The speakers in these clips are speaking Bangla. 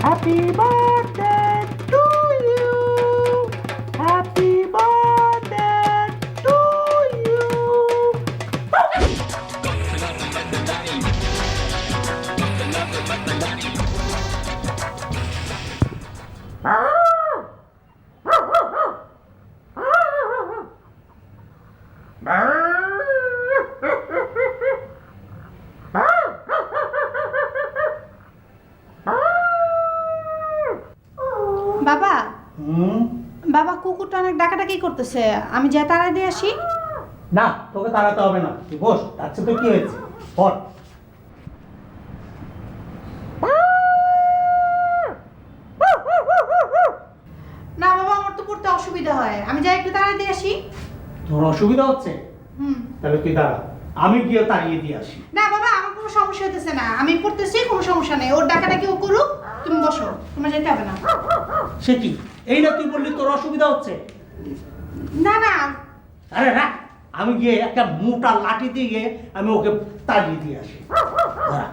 Happy birthday বাবা? হুম? বাবা কুকুরটা অনেক ডাকাডাকি করতেছে। আমি যাই তাড়াই দিয়ে আসি। না তোকে তাড়াতে হবে না। তুই বস আচ্ছা তো কি হয়েছে? পর না বাবা আমার তো পড়তে অসুবিধা হয়। আমি যাই একটু তাড়াই দিয়ে আসি। তোর অসুবিধা হচ্ছে? হুম। তাহলে তুই দাঁড়া। আমি গিয়ে তাড়িয়ে দিয়ে আসি। না বাবা আমার কোনো সমস্যা হতেছে না। আমি পড়তেছি কোনো সমস্যা নেই। ওর ডাকাডাকি ও করুক তুমি বসো। তোমার যেতে হবে না। সে কি? এই না তুই বললি তোর অসুবিধা হচ্ছে? না না। আরে রাখ। আমি গিয়ে একটা মোটা লাঠি দিয়ে গিয়ে আমি ওকে তাড়িয়ে দিয়ে আসি। দাঁড়া।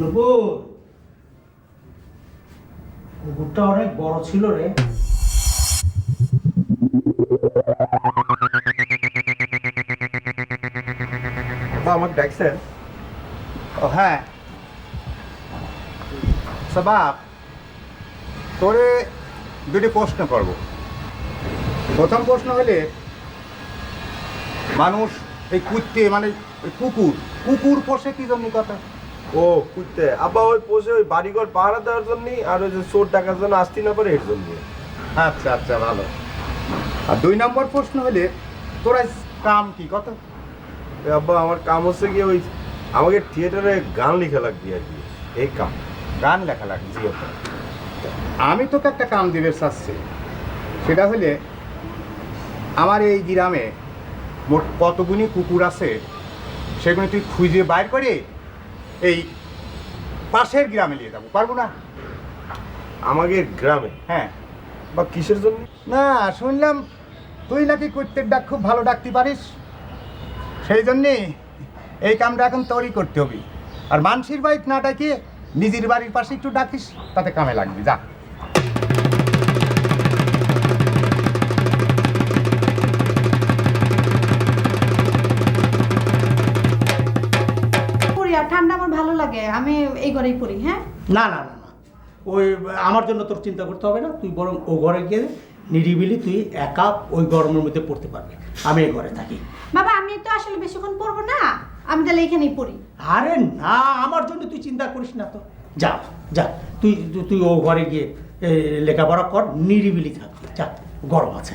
নুপুর। কুকুরটা অনেক বড় ছিল রে। বা আমাকে ডাকছেন? ও হ্যাঁ। সবাব তোরে দুটি প্রশ্ন করব। প্রথম প্রশ্ন হলে মানুষ এই কুত্তে মানে কুকুর কুকুর পোষে কি জন্য কথা ও কুত্তে। আব্বা ওই পোষে ওই বাড়িঘর পাহারা দেওয়ার জন্য আর ওই যে চোর টাকার জন্য আসতে না পারে এর জন্য। আচ্ছা আচ্ছা ভালো। আর দুই নম্বর প্রশ্ন হলে তোরা কাম কি? কথা আব্বা আমার কাম হচ্ছে কি ওই আমাকে থিয়েটারে গান লেখা লাগবে আর কি। এই কাম। গান লেখা লাগে জি আমি তোকে একটা কাম দিবে চাচ্ছি। সেটা হলে আমার এই গ্রামে মোট কতগুনি কুকুর আছে সেগুলো তুই খুঁজে বাইর করে? এই পাশের গ্রামে নিয়ে যাব পারব না? আমাদের গ্রামে? হ্যাঁ। বা কিসের জন্য? না শুনলাম তুই নাকি কুত্তের ডাক খুব ভালো ডাকতে পারিস। সেই জন্যে এই কামটা এখন তৈরি করতে হবে। আর মানসির বাইক না ডাকিয়ে নিজের বাড়ির পাশে একটু ডাকিস তাতে কামে লাগবে যা। ঠান্ডা আমার ভালো লাগে আমি এই ঘরেই পড়ি হ্যাঁ? না না না না। ওই আমার জন্য তোর চিন্তা করতে হবে না তুই বরং ও ঘরে গিয়ে নিরিবিলি তুই একা ওই গরমের মধ্যে পড়তে পারবি। আমি এই ঘরে থাকি। বাবা আমি তো আসলে বেশিক্ষণ পড়ব না আমি তাহলে এখানেই পড়ি। আরে না আমার জন্য তুই চিন্তা করিস না তো। যা যা তুই তুই- ও ঘরে গিয়ে এ, লেখাপড়া কর নিরিবিলি থাকবি যা গরম আছে।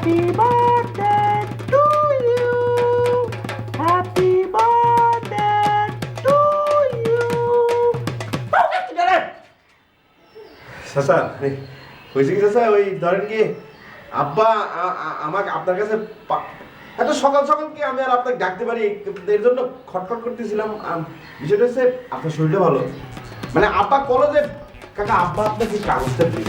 Happy birthday to you. Happy birthday to you. চাচা হয়েছে কি চাচা ওই ধরেন কি, আব্বা আমাকে আপনার কাছে এত সকাল সকাল কি আমি আর আপনাকে ডাকতে পারি? এর জন্য খটখট করতেছিলাম। বিষয়টা হচ্ছে আপনার শরীরটা ভালো। মানে আব্বা কলো যে, কাকা, আব্বা আপনাকে কাগজটা দিন